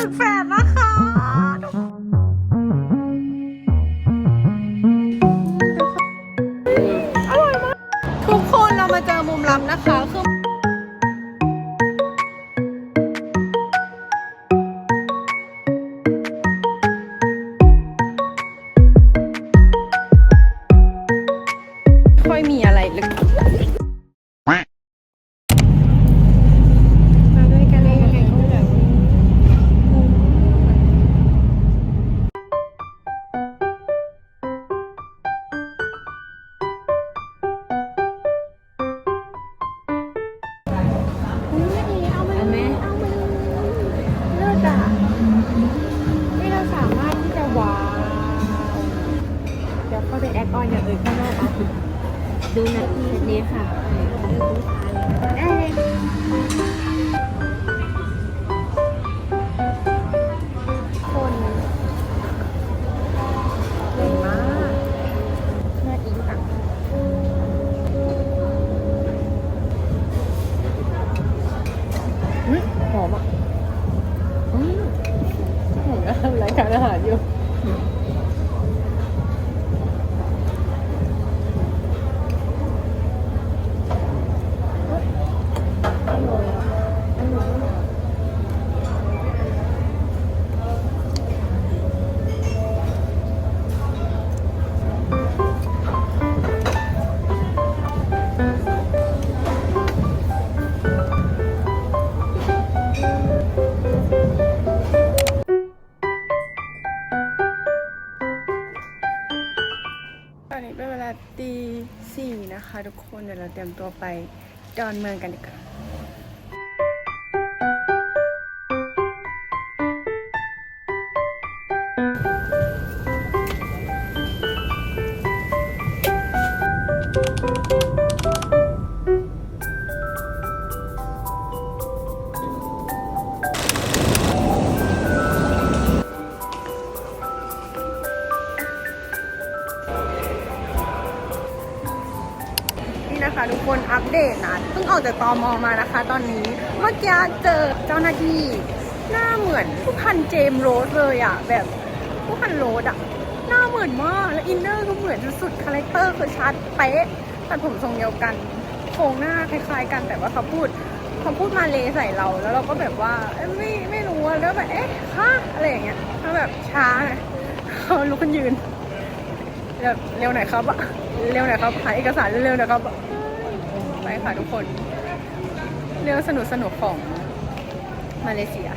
มื่นแปดนะ อดออนอย่างอื่นข้างนอกเอาดูนาทีนี้ค่ะดูท้ายได้เลย นะคะทุกคนเดี๋ยวเราเตรียมตัวไปดอนเมืองกันดีกว่า ออกจากตอมอมานะคะ ตอนนี้เมื่อกี้เจอเจ้าหน้าที่หน้าเหมือนผู้พันเจมส์โรสเลยอะแบบผู้พันโรสอะหน้าเหมือนมากแล้วอินเนอร์ก็เหมือนสุดๆคาแรคเตอร์คือชัดเป๊ะตัดผมทรงเดียวกันโครงหน้าคล้ายๆ กันแต่ว่าเขาพูดเขาพูดมาเลใส่เราแล้วเราก็แบบว่าไม่ไม่รู้แล้วแบบเอ๊ะค่ะอะไรอย่างเงี้ยแล้วแบบช้าเขาลุกขึ้นยืนเร็วหน่อยครับอะเร็วหน่อยครับหาเอกสารเร็วๆหน่อยครับไปค่ะทุกคน เรื่องสนุกสนุกๆของมาเลเซีย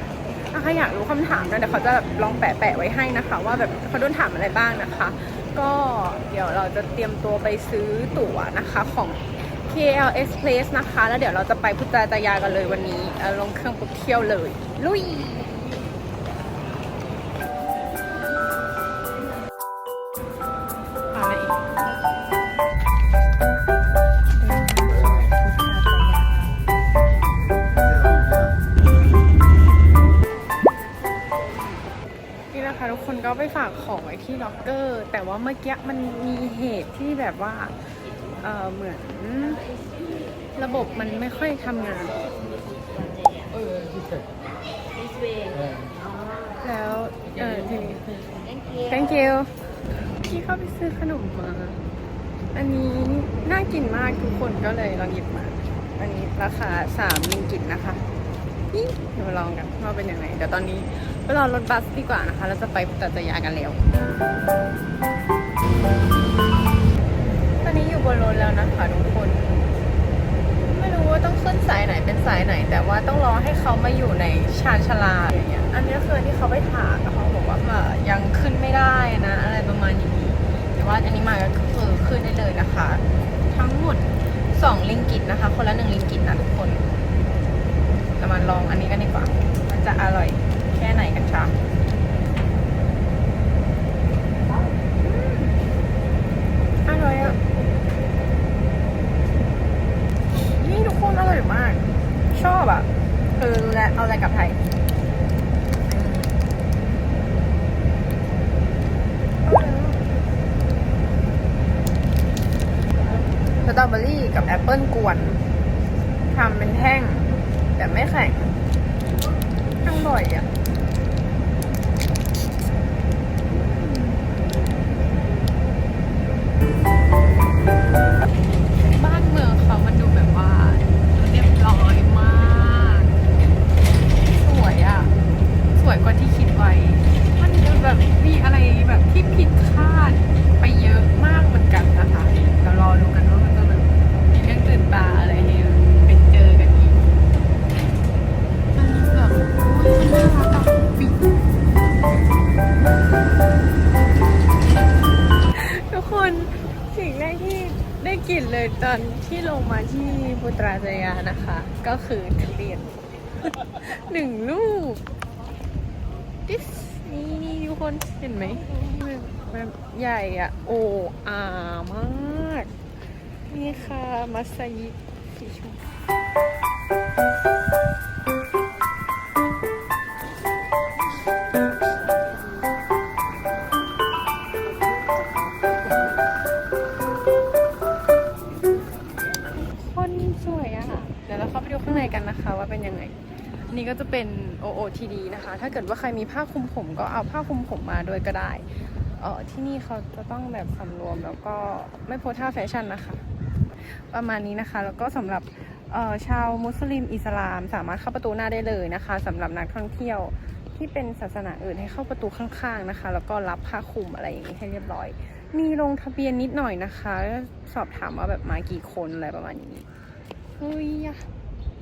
ถ้าใครอยากรู้คำถามนะเดี๋ยวเขาจะแบบลองแปะแปะๆไว้ให้นะคะ ว่าแบบเขาโดนถามอะไรบ้างนะคะ ก็เดี๋ยวเราจะเตรียมตัวไปซื้อตั๋วนะคะของ KL Express นะคะ แล้วเดี๋ยวเราจะไปพุทธาจายากันเลยวันนี้ลงเครื่องปุ๊บเที่ยวเลย ลุย คนก็ไปฝากของไว้ที่ล็อกเกอร์ แต่ว่าเมื่อกี้มันมีเหตุที่แบบว่าเออเหมือนระบบมันไม่ค่อยทำงาน แล้วเออทีนี้ thank you พี่เข้าไปซื้อขนมมา อันนี้น่ากินมากทุกคนก็เลยลองหยิบมา อันนี้ราคาสามลิงกิตนะคะนี่เดี๋ยวมาลองกันว่าเป็นยังไงเดี๋ยวตอนนี้ ไปรอรถบัสดีกว่านะคะ เราจะไปพุทธจยากันแล้ว ตอนนี้อยู่บนรถแล้วนะคะทุกคน ไม่รู้ว่าต้องขึ้นสายไหนเป็นสายไหน แต่ว่าต้องรอให้เขามาอยู่ในชานชาลาอย่างเงี้ย อันนี้คือที่เขาไปถามเขาบอกว่ามายังขึ้นไม่ได้นะ อะไรประมาณอย่างนี้ แต่ว่าอันนี้มาก็คือขึ้นได้เลยนะคะ ทั้งหมด2ลิงกิตนะคะ คนละ1ลิงกิตนะทุกคนเรามาลองอันนี้กันดีกว่า มันจะอร่อย ไหนกันคะอืมอร่อยอะ นี่ทุกคนอร่อยมาก ชอบอะ คือรู้แล้วเอาอะไรกลับไทยสตรอเบอรี่กับแอปเปิลกวนทำเป็นแท่ง แต่ไม่แข็งอร่อยอะ ก็คือทุเรียนหนึ่งลูก this นี่นี่ทุกคนเห็นไหมแบบแบบใหญ่อะโอ้อามาก นี่ค่ะ มัสยิดสีชมพู ข้างในกันนะคะว่าเป็นยังไง นี่ก็จะเป็น OOTD นะคะ ถ้าเกิดว่าใครมีผ้าคลุมผมก็เอาผ้าคลุมผมมาด้วยก็ได้เออที่นี่เขาจะต้องแบบสำรวมแล้วก็ไม่โพสท่าแฟชั่นนะคะ ประมาณนี้นะคะ แล้วก็สำหรับชาวมุสลิมอิสลาม สามารถเข้าประตูหน้าได้เลยนะคะสำหรับนักท่องเที่ยวที่เป็นศาสนาอื่นให้เข้าประตูข้างๆนะคะ แล้วก็รับผ้าคลุมอะไรอย่างนี้ให้เรียบร้อย มีลงทะเบียนนิดหน่อยนะคะ สอบถามว่าแบบมากี่คนอะไรประมาณนี้เฮ้ย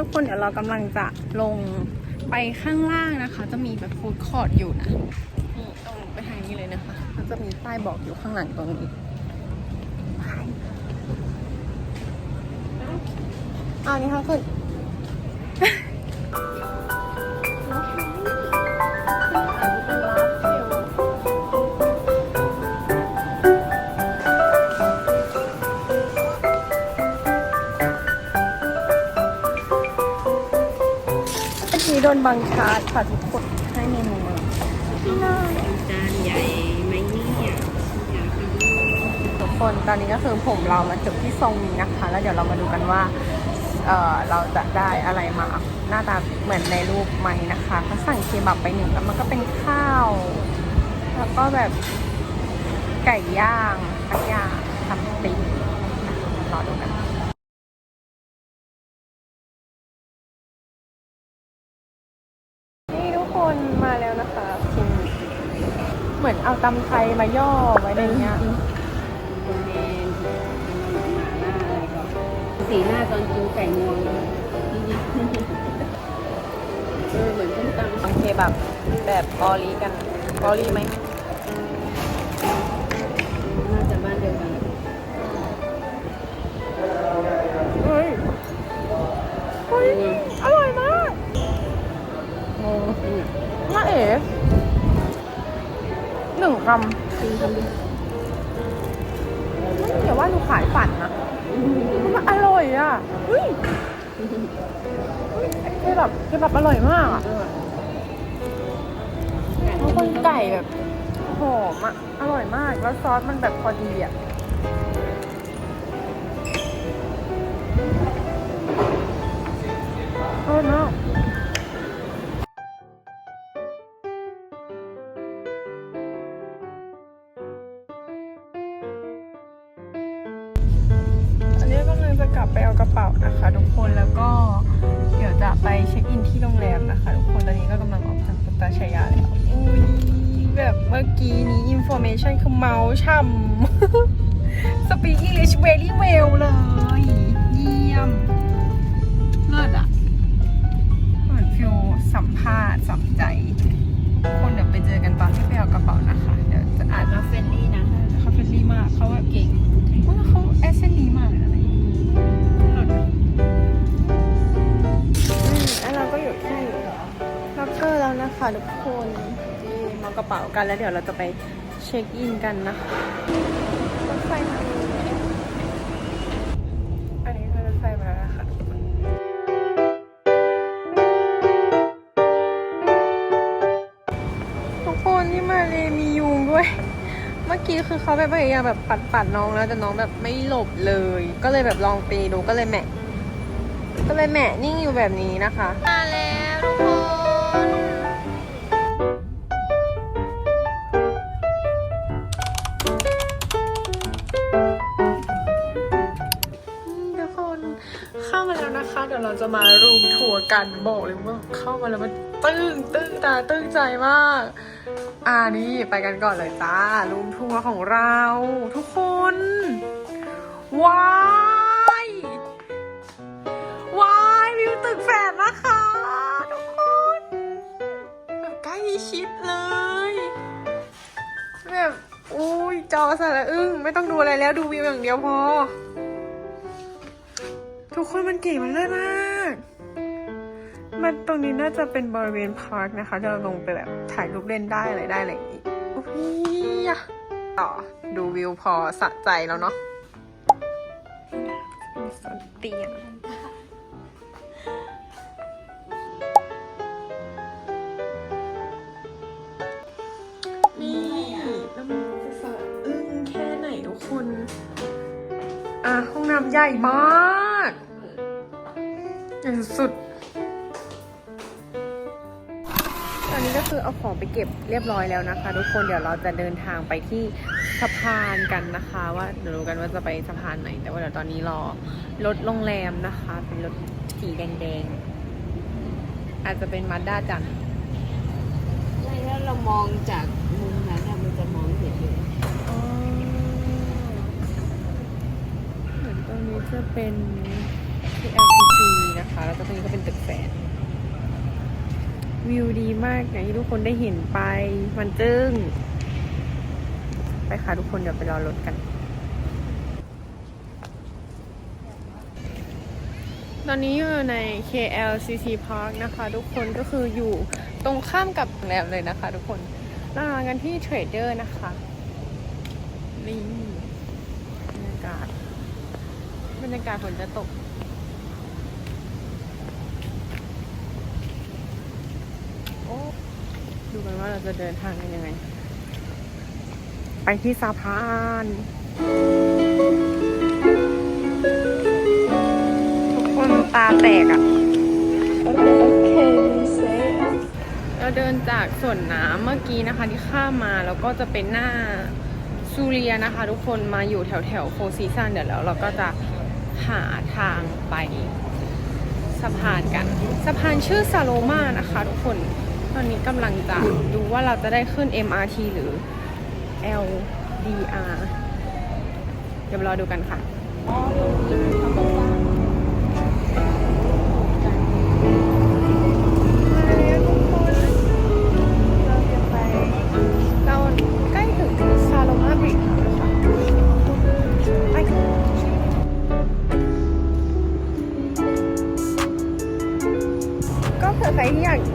ทุกคนเดี๋ยวเรากำลังจะลงไปข้างล่างนะคะ จะมีแบบฟู้ดคอร์ดอยู่นะนี่ตรงไปทางนี้เลยนะคะมันจะมีป้ายบอกอยู่ข้างหลังตรงนี้ไปอ่านี่ค่ะขึ้นเมื่อ นบังชาร์จค่ะทุกคนให้เมนูมาจานใหญ่ไหมเนี่ยอยากไปดูทุกคนตอนนี้ก็คือผมเรามาจบที่ทรงนี้นะคะ แล้วเดี๋ยวเรามาดูกันว่าเออเราจะได้อะไรมาหน้าตาเหมือนในรูปไหมนะคะเขาสั่งเคบับไปหนึ่งแล้วมันก็เป็นข้าว แล้วก็แบบไก่ย่างสักอย่างทำติ๊กรอดูกันทุกคนมาแล้วนะคะพิมพ์เหมือนเอาตำไทย มาย่อไว้ในเนี้ยคนแดงหมาล่าอะไรก็สีหน้าตอนกินไก่งวงเออเหมือนส้มตำโอเคแบบแบบกอลีกันกอลีไหมน่าจะบ้านเดียวกันเฮ้ยเฮ้ยอร่อยมากงงอืมน่าเอ๋หนึ่งคกินคำ เดียวำไม่เดี๋ยวว่าหนูขายฝันนะมันอร่อยอะเฮ้ยเคบับเคบับอร่อยมากอะอร่อยทุกคนไก่แบบหอมอะ อร่อยมาก แล้วซอสมันแบบพอดีอะ นี้อินโฟเมชันคือเมาส์ช่ำสปีกอังกฤษ very well เลย เยี่ยม เลิศอะ เหมือนฟิลสัมภาษณ์สัมใจ คนเดี๋ยวไปเจอกันตอนที่ไปเอากระเป๋านะคะ เดี๋ยวจะอ่านเราเฟรนลี่นะเขาเฟรนลี่มาก เขาแบบเก่งว่าเขาแอสเซนดีมากเลยนะเนี่ยหลุดอืมแล้วเราก็อยู่ที่ล็อกเกอร์แล้วนะคะทุกคนที่มองกระเป๋ากันแล้วเดี๋ยวเราจะไป เช็คอินกันนะคะรถไฟมาอันนี้คือรถไฟมาแล้วนะคะทุกคนทุกคนที่มาเลยมียุงด้วยอกี้คือเขาแบบพยายามแบบปัดปัดน้องแล้วแต่น้องแบบไม่หลบเลย ก็เลยแบบลองตีดูก็เลยแหมะก็เลยแหมะนิ่งอยู่แบบนี้นะคะ มาแล้วทุกคน จะมารูมทัวร์กันบอกเลยว่าเข้ามาแล้วมันตึ้งตึ้งตาตึ้งใจมากอ่านี่ไปกันก่อนเลยจ้ารูมทัวร์ของเรา ทุกคน ว้ายว้ายวิวตึกแฝดนะคะ ทุกคนแบบใกล้ชิดเลยแบบอุ้ยจอสระอึ้งไม่ต้องดูอะไรแล้วดูวิวอย่างเดียวพอ ทุกคนมันเก๋มันเลิศมาก มันตรงนี้น่าจะเป็นบริเวณพาร์คนะคะจะลงไปแบบถ่ายรูปเล่นได้อะไรได้อะไรอย่างงี้โอ้ยอะต่อดูวิวพอสะใจแล้วเนาะมีสวนเตียงนี่แล้วมันจะสะอึ้งแค่ไหนทุกคน อะ ห้องน้ำใหญ่มาก ใหญ่สุด ตอนนี้ก็คือเอาของไปเก็บเรียบร้อยแล้วนะคะ ทุกคนเดี๋ยวเราจะเดินทางไปที่สะพานกันนะคะ ว่าเดี๋ยวรู้กันว่าจะไปสะพานไหน แต่ว่าเดี๋ยวตอนนี้รอรถโรงแรมนะคะ เป็นรถสีแดงๆ อาจจะเป็นมาด้าจังใช่แล้วเรามองจากมุมนั้นอะมันจะมองเห็นเลยเหมือนตรงนี้จะเป็นที่ LPG นะคะ แล้วก็ตรงนี้ก็เป็นตึกแฝดวิวดีมากอย่างที่ทุกคนได้เห็นไปมันจึ้ง ไปค่ะทุกคนเดี๋ยวไปรอรถกัน ตอนนี้อยู่ใน KLCC Park นะคะ ทุกคนก็คืออยู่ตรงข้ามกับโรงแรมเลยนะคะ ทุกคนเรามากันที่เทรดเดอร์นะคะนี่บรรยากาศ บรรยากาศฝนจะตก โอ้ ดูกันว่าเราจะเดินทางกันยังไง ไปที่สะพานทุกคนตาแตกอะ่ะเราเดินจากสวนน้ำเมื่อกี้นะคะที่ข้ามมาแล้วก็จะเป็นหน้าซูเรียนะคะ ทุกคนมาอยู่แถวแถวโฟซีซันเดี๋ยวแล้ว เราก็จะหาทางไปสะพานกัน สะพานชื่อซาโลมานะคะทุกคน ตอนนี้กำลังจะดูว่าเราจะได้ขึ้น MRT หรือ LDR เดี๋ยวรอดูกันค่ะ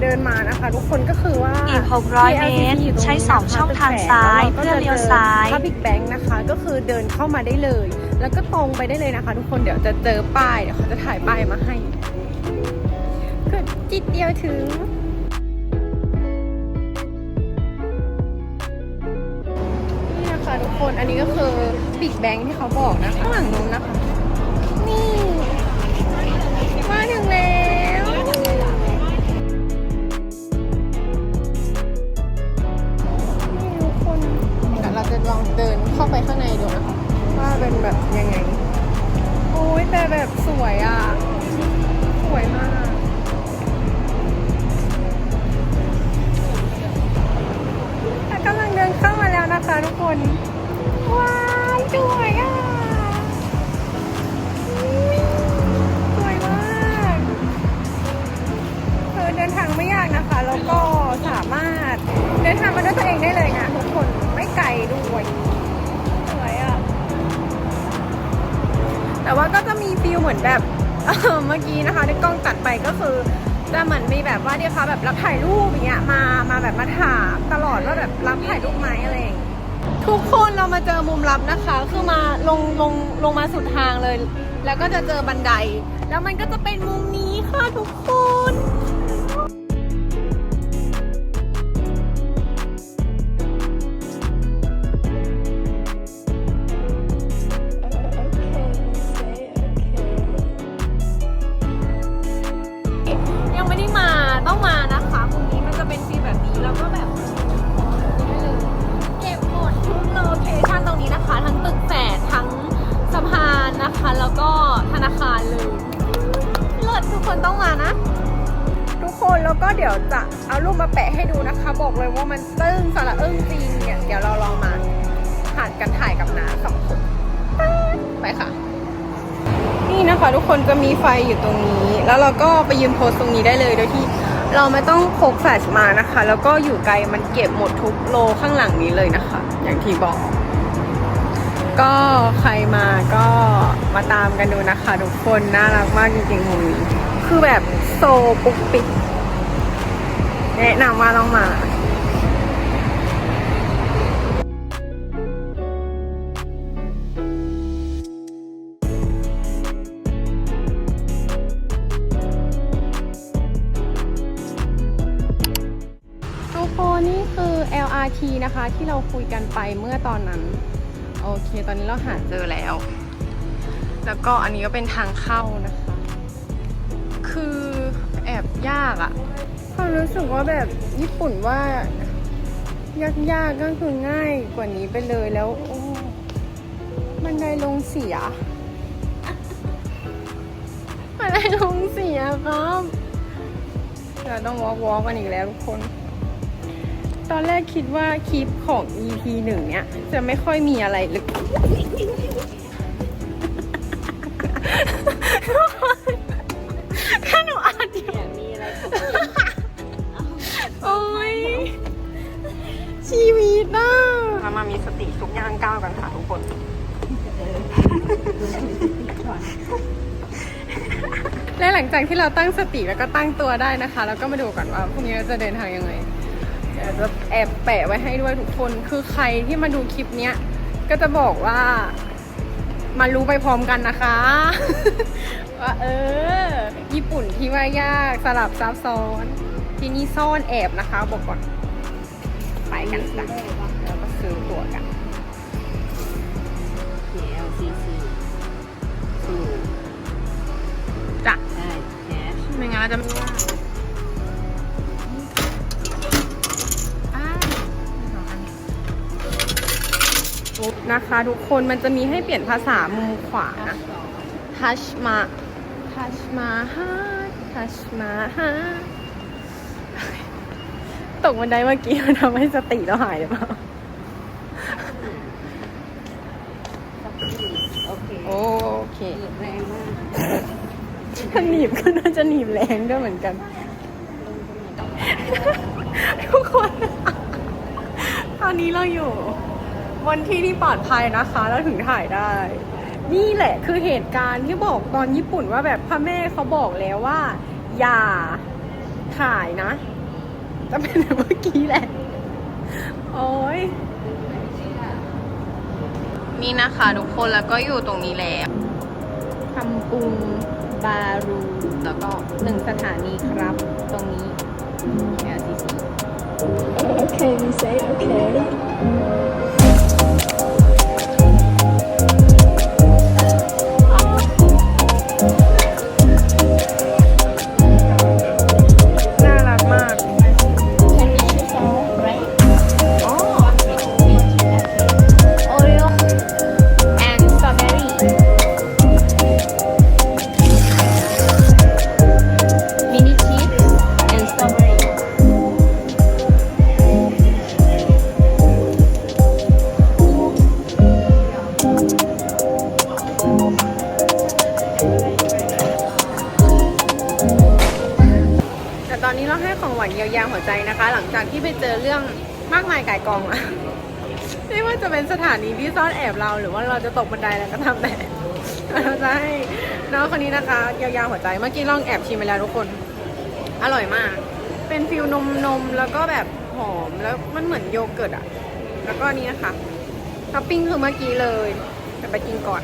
เดินมานะคะ ทุกคนก็คือว่าอีก 600 เมตร ใช้สองช่องทางซ้าย เพื่อเลี้ยวซ้ายพับบิกแบงค์นะคะ ก็คือเดินเข้ามาได้เลย แล้วก็ตรงไปได้เลยนะคะ ทุกคนเดี๋ยวจะเจอป้ายเดี๋ยวเขาจะถ่ายป้ายมาให้ก็จิตเดียวถึงนี่นะคะทุกคนอันนี้ก็คือบิ๊กแบงที่เขาบอกนะคะข้างหลังนู้นนะคะ ไปข้างในดูนะคะว่าเป็นแบบยังไง โอ้ยแต่แบบสวยอะ สวยมากแต่กำลังเดินเข้ามาแล้วนะคะทุกคน แบบเเมื่อกี้นะคะที่กล้องตัดไปก็คือจะเหมือนมีแบบว่าที่เขาแบบรับถ่ายรูปอย่างเงี้ยมามาแบบมาถามตลอดว่าแบบรับถ่ายรูปไหมอะไรอย่างเงี้ยทุกคนเรามาเจอมุมลับนะคะ คือมาลงลงลงมาสุดทางเลย แล้วก็จะเจอบันได แล้วมันก็จะเป็นมุมนี้ค่ะทุกคน คะทุกคนจะมีไฟอยู่ตรงนี้ แล้วเราก็ไปยืนโพสตรงนี้ได้เลยโดยที่เราไม่ต้องพกแฟลชมานะคะ แล้วก็อยู่ไกลมันเก็บหมดทุกโลข้างหลังนี้เลยนะคะ อย่างที่บอก ก็ใครมาก็มาตามกันดูนะคะ ทุกคนน่ารักมากจริงๆมุมนี้คือแบบโซปุกปิกแนะนำว่าต้องมา นะคะที่เราคุยกันไปเมื่อตอนนั้น โอเค ตอนนี้เราหาเจอแล้ว แล้วก็อันนี้ก็เป็นทางเข้านะคะ คือแอบยากอะความรู้สึกว่าแบบญี่ปุ่นว่ายากๆก็คือง่ายกว่านี้ไปเลยแล้วโอ้บันไดลงเสียบันไดลงเสียครับเราต้องวอล์กวอล์กกันอีกแล้วทุกคน ตอนแรกคิดว่าคลิปของ EP หนึ่งเนี่ย จะไม่ค่อยมีอะไรลึก ถ้าหนูอ่านอยู่มีอะไรโอ้ยชีวิตน่ะมามามีสติทุกย่างก้าวกันค่ะทุกคน และหลังจากที่เราตั้งสติแล้วก็ตั้งตัวได้นะคะ แล้วก็มาดูกันว่าพรุ่งนี้เราจะเดินทางยังไง เดี๋ยวจะแอบแปะไว้ให้ด้วยทุกคน คือใครที่มาดูคลิปเนี้ย ก็จะบอกว่า มารู้ไปพร้อมกันนะคะ ว่าเออ ญี่ปุ่นที่ว่ายากสลับซับซ้อน ที่นี่ซ่อนแอบนะคะ บอกก่อน ไปกันจ้ะแล้วก็ซื้อตั๋วกัน LCC ถูกจ้ะใช่แคชไม่งั้นเราจะไม่ว่า นะคะ ทุกคนมันจะมีให้เปลี่ยนภาษามุมขวานะทัชมาทัชมาฮาทัชมาฮาตกบันไดเมื่อกี้มันทำให้สติเราหายหรือเปล่าโอเคโอเคแรงมากถ้าหนีบก็น่าจะหนีบแรงด้วยเหมือนกัน ทุกคน ตอนนี้เราอยู่ บนที่ที่ปลอดภัยนะคะแล้วถึงถ่ายได้ นี่แหละคือเหตุการณ์ที่บอกตอนญี่ปุ่นว่าแบบพ่อแม่เขาบอกแล้วว่า อย่าถ่ายนะ จะเป็นแบบเมื่อกี้แหละ โอ้ยนี่นะคะทุกคนแล้วก็อยู่ตรงนี้แล้วคำปุงบารูแล้วก็หนึ่งสถานีครับ ตรงนี้ LCC Okay, we say okay. เราจะตกบันไดแล้วก็ทำแต่เราจะให้น้องคนนี้นะคะยียวยาหัวใจ เมื่อกี้ลองแอบชิมไปแล้วทุกคน อร่อยมาก เป็นฟิลนมนมแล้วก็แบบหอมแล้วมันเหมือนโยเกิร์ตอะแล้วก็นนี้นะคะท็อปปิ้งคือเมื่อกี้เลยแต่ไปกินก่อน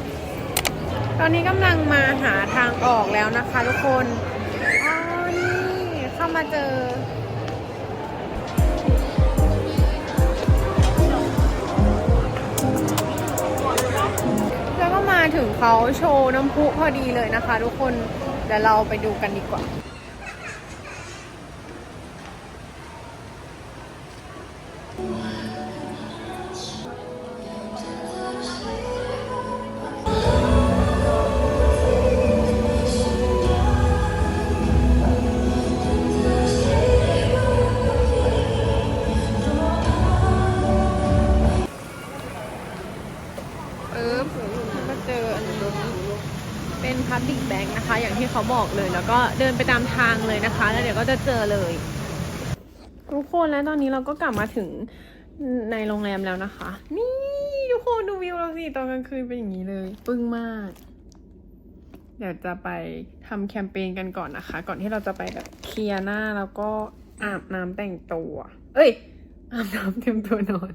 ตอนนี้กำลังมาหาทางออกแล้วนะคะ ทุกคนอ๋อนี่เข้ามาเจอ มาถึงเขาโชว์น้ำพุพอดีเลยนะคะ ทุกคนเดี๋ยวเราไปดูกันดีกว่า บอกเลย แล้วก็เดินไปตามทางเลยนะคะ แล้วเดี๋ยวก็จะเจอเลย ทุกคนแล้วตอนนี้เราก็กลับมาถึงในโรงแรมแล้วนะคะ นี่ทุกคนดูวิวเราสิตอนกลางคืนเป็นอย่างนี้เลยปึ้งมาก เดี๋ยวจะไปทำแคมเปญกันก่อนนะคะ ก่อนที่เราจะไปแบบเคลียร์หน้าแล้วก็อาบน้ำแต่งตัว เอ้ยอาบน้ำเตรียมตัวนอน